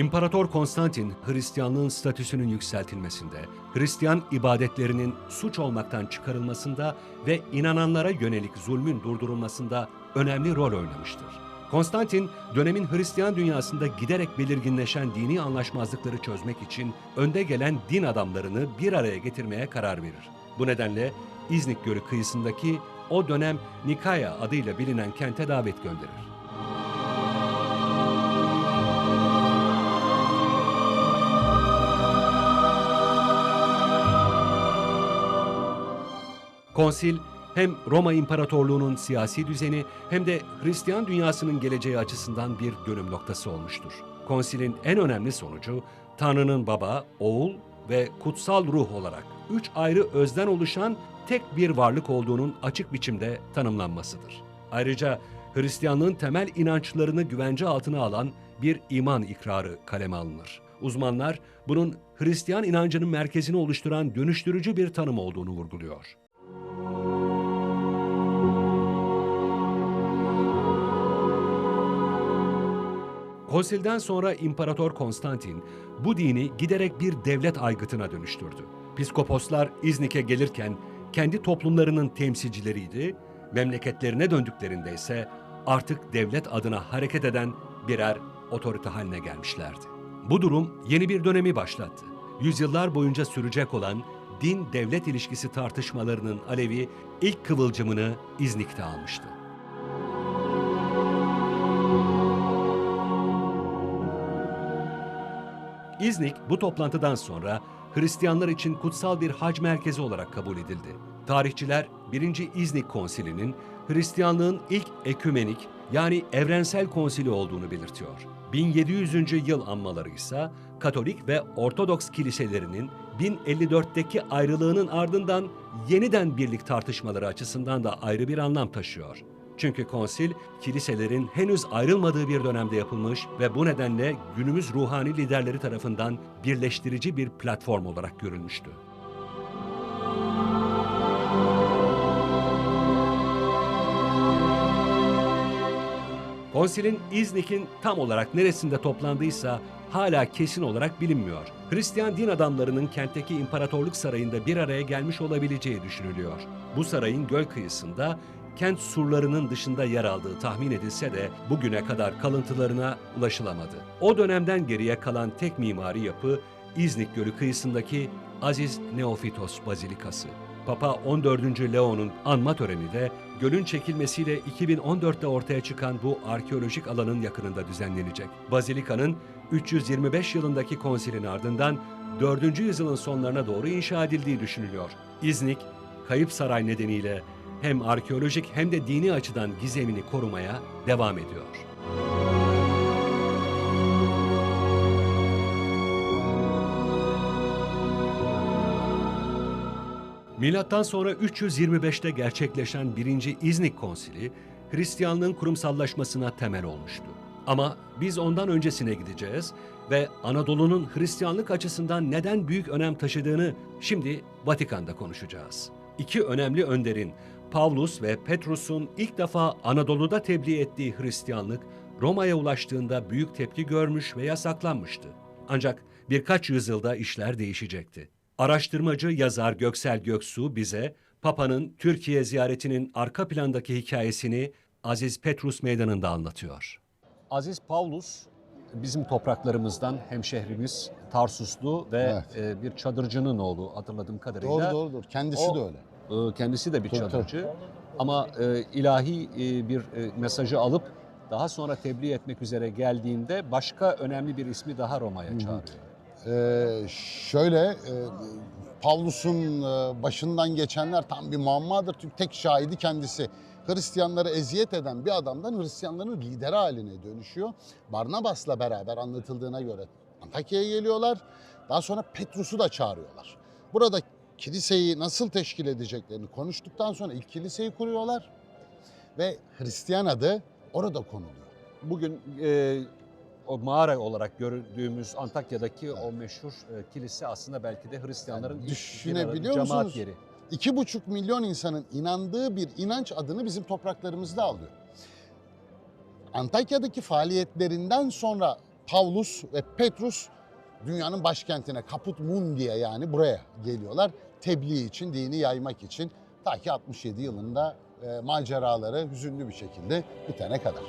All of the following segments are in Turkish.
İmparator Konstantin, Hristiyanlığın statüsünün yükseltilmesinde, Hristiyan ibadetlerinin suç olmaktan çıkarılmasında ve inananlara yönelik zulmün durdurulmasında önemli rol oynamıştır. Konstantin, dönemin Hristiyan dünyasında giderek belirginleşen dini anlaşmazlıkları çözmek için önde gelen din adamlarını bir araya getirmeye karar verir. Bu nedenle İznik Gölü kıyısındaki o dönem Nikaya adıyla bilinen kente davet gönderir. Konsil hem Roma İmparatorluğu'nun siyasi düzeni hem de Hristiyan dünyasının geleceği açısından bir dönüm noktası olmuştur. Konsilin en önemli sonucu Tanrı'nın baba, oğul ve kutsal ruh olarak üç ayrı özden oluşan tek bir varlık olduğunun açık biçimde tanımlanmasıdır. Ayrıca Hristiyanlığın temel inançlarını güvence altına alan bir iman ikrarı kaleme alınır. Uzmanlar bunun Hristiyan inancının merkezini oluşturan dönüştürücü bir tanım olduğunu vurguluyor. Konsilden sonra İmparator Konstantin bu dini giderek bir devlet aygıtına dönüştürdü. Piskoposlar İznik'e gelirken kendi toplumlarının temsilcileriydi, memleketlerine döndüklerinde ise artık devlet adına hareket eden birer otorite haline gelmişlerdi. Bu durum yeni bir dönemi başlattı. Yüzyıllar boyunca sürecek olan din-devlet ilişkisi tartışmalarının alevi ilk kıvılcımını İznik'te almıştı. İznik bu toplantıdan sonra Hristiyanlar için kutsal bir hac merkezi olarak kabul edildi. Tarihçiler 1. İznik Konsili'nin Hristiyanlığın ilk ekümenik yani evrensel konsili olduğunu belirtiyor. 1700. yıl anmaları ise Katolik ve Ortodoks kiliselerinin 1054'teki ayrılığının ardından yeniden birlik tartışmaları açısından da ayrı bir anlam taşıyor. Çünkü konsil kiliselerin henüz ayrılmadığı bir dönemde yapılmış ve bu nedenle günümüz ruhani liderleri tarafından birleştirici bir platform olarak görülmüştü. Konsilin İznik'in tam olarak neresinde toplandıysa hala kesin olarak bilinmiyor. Hristiyan din adamlarının kentteki imparatorluk sarayında bir araya gelmiş olabileceği düşünülüyor. Bu sarayın göl kıyısında kent surlarının dışında yer aldığı tahmin edilse de bugüne kadar kalıntılarına ulaşılamadı. O dönemden geriye kalan tek mimari yapı İznik Gölü kıyısındaki Aziz Neofitos Bazilikası. Papa 14. Leo'nun anma töreni de gölün çekilmesiyle 2014'te ortaya çıkan bu arkeolojik alanın yakınında düzenlenecek. Bazilikanın 325 yılındaki konsilin ardından 4. yüzyılın sonlarına doğru inşa edildiği düşünülüyor. İznik, kayıp saray nedeniyle hem arkeolojik hem de dini açıdan gizemini korumaya devam ediyor. Milattan sonra 325'te gerçekleşen 1. İznik Konsili, Hristiyanlığın kurumsallaşmasına temel olmuştu. Ama biz ondan öncesine gideceğiz ve Anadolu'nun Hristiyanlık açısından neden büyük önem taşıdığını şimdi Vatikan'da konuşacağız. İki önemli önderin Pavlus ve Petrus'un ilk defa Anadolu'da tebliğ ettiği Hristiyanlık Roma'ya ulaştığında büyük tepki görmüş ve yasaklanmıştı. Ancak birkaç yüzyılda işler değişecekti. Araştırmacı yazar Göksel Göksu bize Papa'nın Türkiye ziyaretinin arka plandaki hikayesini Aziz Petrus Meydanı'nda anlatıyor. Aziz Pavlus bizim topraklarımızdan hemşehrimiz Tarsuslu ve e, bir çadırcının oğlu hatırladığım kadarıyla. Doğru doğrudur. Kendisi O- de öyle. Ee, Kendisi de bir Tabii, çadırcı. Ama e, ilahi e, bir e, mesajı alıp daha sonra tebliğ etmek üzere geldiğinde başka önemli bir ismi daha Roma'ya çağırıyor. Ee, şöyle e, Pavlus'un e, başından geçenler tam bir muammadır. Çünkü tek şahidi kendisi. Hristiyanları eziyet eden bir adamdan Hristiyanların lideri haline dönüşüyor. Barnabas'la beraber anlatıldığına göre Antakya'ya geliyorlar. Daha sonra Petrus'u da çağırıyorlar. Burada kiliseyi nasıl teşkil edeceklerini konuştuktan sonra ilk kiliseyi kuruyorlar. Ve Hristiyan adı orada konuluyor. Bugün e, o mağara olarak gördüğümüz Antakya'daki o meşhur e, kilise aslında belki de Hristiyanların Yani düşünebiliyor arada cemaat musunuz? yeri. İki buçuk milyon insanın inandığı bir inanç adını bizim topraklarımızda alıyor. Antakya'daki faaliyetlerinden sonra Pavlus ve Petrus dünyanın başkentine Kaput Mundi'ye yani buraya geliyorlar. Tebliğ için, dini yaymak için. Ta ki 67 yılında e, maceraları hüzünlü bir şekilde bitene kadar.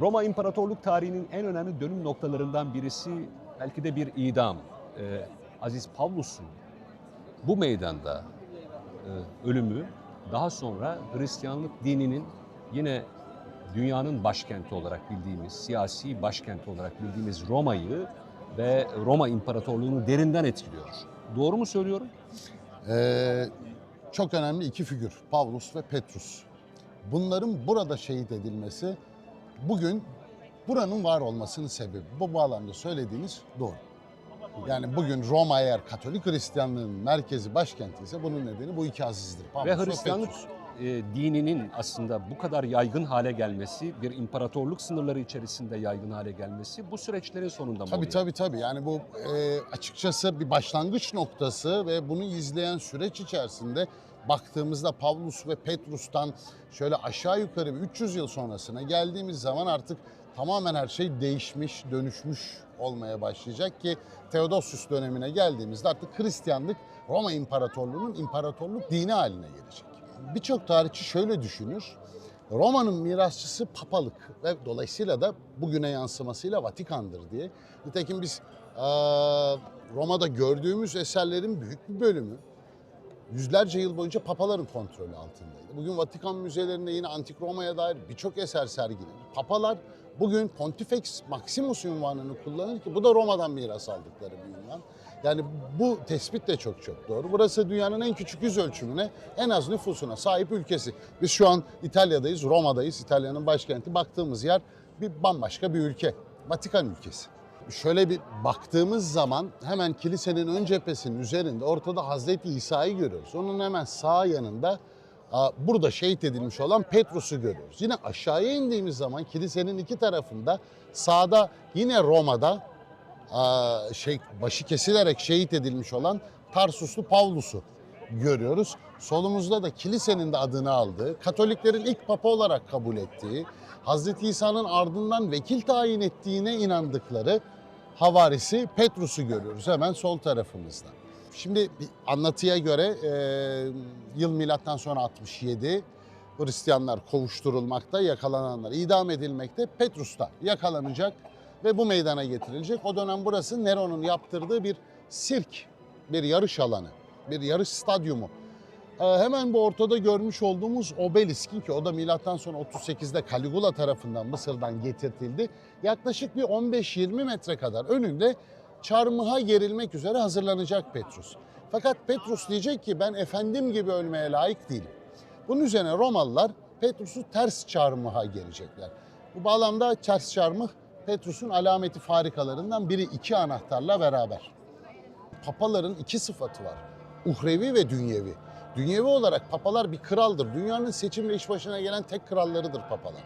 Roma İmparatorluk tarihinin en önemli dönüm noktalarından birisi belki de bir idam. Ee, Aziz Pavlus'un bu meydanda e, ölümü daha sonra Hristiyanlık dininin yine dünyanın başkenti olarak bildiğimiz, siyasi başkenti olarak bildiğimiz Roma'yı ve Roma İmparatorluğu'nu derinden etkiliyor. Doğru mu söylüyorum? Ee, çok önemli iki figür Pavlus ve Petrus. Bunların burada şehit edilmesi bugün buranın var olmasının sebebi. Bu bağlamda söylediğiniz doğru. Yani bugün Roma eğer Katolik Hristiyanlığın merkezi başkenti ise bunun nedeni bu iki azizdir. Pavlus Ve Hristiyanlık Petrus. E, dininin aslında bu kadar yaygın hale gelmesi, bir imparatorluk sınırları içerisinde yaygın hale gelmesi bu süreçlerin sonunda mı Tabii oluyor? tabii tabii. Yani bu e, açıkçası bir başlangıç noktası ve bunu izleyen süreç içerisinde baktığımızda Pavlus ve Petrus'tan şöyle aşağı yukarı bir 300 yıl sonrasına geldiğimiz zaman artık tamamen her şey değişmiş, dönüşmüş olmaya başlayacak ki Theodosius dönemine geldiğimizde artık Hristiyanlık Roma İmparatorluğu'nun imparatorluk dini haline gelecek. Birçok tarihçi şöyle düşünür. Roma'nın mirasçısı papalık ve dolayısıyla da bugüne yansımasıyla Vatikan'dır diye. Nitekim biz Roma'da gördüğümüz eserlerin büyük bir bölümü yüzlerce yıl boyunca papaların kontrolü altındaydı. Bugün Vatikan müzelerinde yine Antik Roma'ya dair birçok eser sergilenir. Papalar bugün Pontifex Maximus ünvanını kullanır ki bu da Roma'dan miras aldıkları bir ünvan. Yani bu tespit de çok çok doğru. Burası dünyanın en küçük yüz ölçümüne, en az nüfusuna sahip ülkesi. Biz şu an İtalya'dayız, Roma'dayız. İtalya'nın başkenti. Baktığımız yer bir bambaşka bir ülke. Vatikan ülkesi. Şöyle bir baktığımız zaman hemen kilisenin ön cephesinin üzerinde ortada Hazreti İsa'yı görüyoruz. Onun hemen sağ yanında burada şehit edilmiş olan Petrus'u görüyoruz. Yine aşağıya indiğimiz zaman kilisenin iki tarafında sağda yine Roma'da şey başı kesilerek şehit edilmiş olan Tarsuslu Pavlus'u görüyoruz. Solumuzda da kilisenin de adını aldığı, Katoliklerin ilk papa olarak kabul ettiği, Hazreti İsa'nın ardından vekil tayin ettiğine inandıkları havarisi Petrus'u görüyoruz hemen sol tarafımızda. Şimdi anlatıya göre e, yıl milattan sonra 67 Hristiyanlar kovuşturulmakta, yakalananlar idam edilmekte. Petrus da yakalanacak ve bu meydana getirilecek. O dönem burası Nero'nun yaptırdığı bir sirk, bir yarış alanı, bir yarış stadyumu. Ee, hemen bu ortada görmüş olduğumuz obeliskin ki o da milattan sonra 38'de Caligula tarafından Mısır'dan getirtildi. Yaklaşık bir 15-20 metre kadar önünde çarmıha gerilmek üzere hazırlanacak Petrus. Fakat Petrus diyecek ki ben efendim gibi ölmeye layık değilim. Bunun üzerine Romalılar Petrus'u ters çarmıha gelecekler. Bu bağlamda ters çarmıh Petrus'un alameti farikalarından biri iki anahtarla beraber. Papaların iki sıfatı var. Uhrevi ve dünyevi. Dünyevi olarak papalar bir kraldır. Dünyanın seçimle iş başına gelen tek krallarıdır papalar.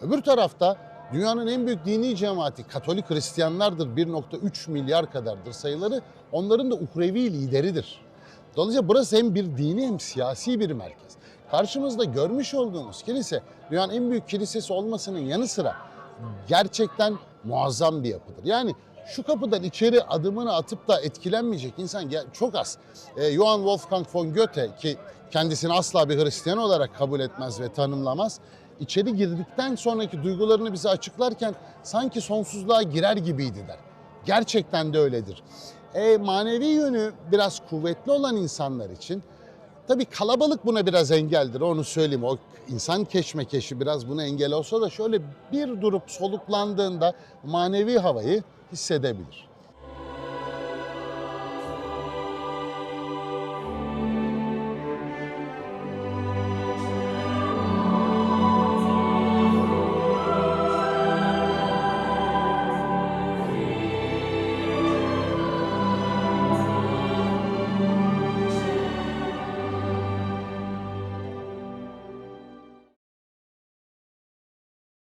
Öbür tarafta dünyanın en büyük dini cemaati Katolik Hristiyanlardır. 1.3 milyar kadardır sayıları. Onların da uhrevi lideridir. Dolayısıyla burası hem bir dini hem siyasi bir merkez. Karşımızda görmüş olduğumuz kilise dünyanın en büyük kilisesi olmasının yanı sıra gerçekten muazzam bir yapıdır. Yani şu kapıdan içeri adımını atıp da etkilenmeyecek insan çok az. Ee, Johann Wolfgang von Goethe ki kendisini asla bir Hristiyan olarak kabul etmez ve tanımlamaz. İçeri girdikten sonraki duygularını bize açıklarken sanki sonsuzluğa girer gibiydi der. Gerçekten de öyledir. E, manevi yönü biraz kuvvetli olan insanlar için Tabii kalabalık buna biraz engeldir onu söyleyeyim. O insan keşmekeşi biraz buna engel olsa da şöyle bir durup soluklandığında manevi havayı hissedebilir.